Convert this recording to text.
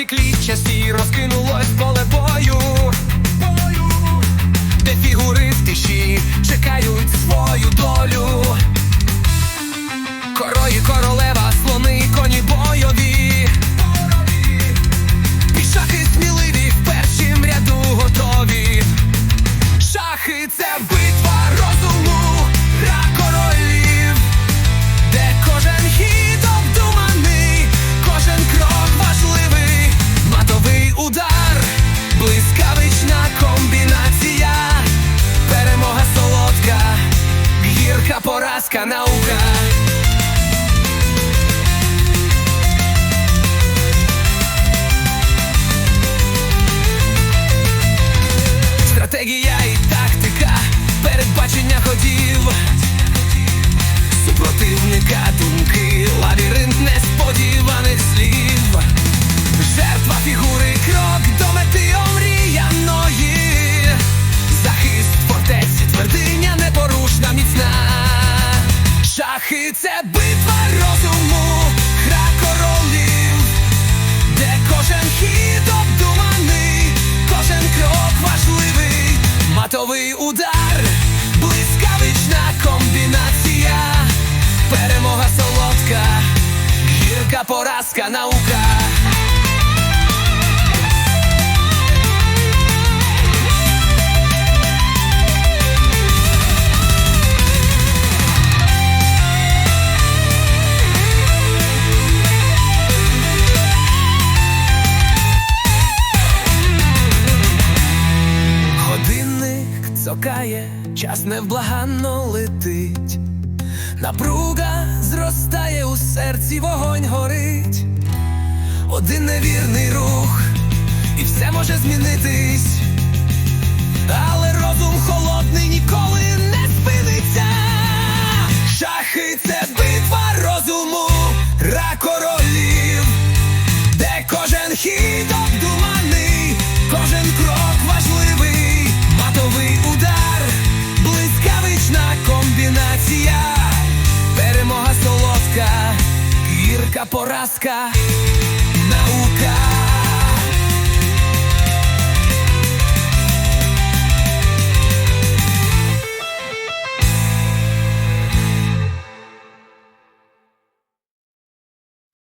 стеклі часті розкинулось поле. Гірка поразка гірка поразка наука. Годинник цокає, час невблаганно летить. Напруга зростає у серці, вогонь горить. Один невірний рух, і все може змінитись. Але розум холодний ніколи не спиниться. Шахи це битва розуму, гра королів де кожен хід обдуманий, кожен крок важливий, матовий удар, блискавична комбінація, солодка, поразка, наука.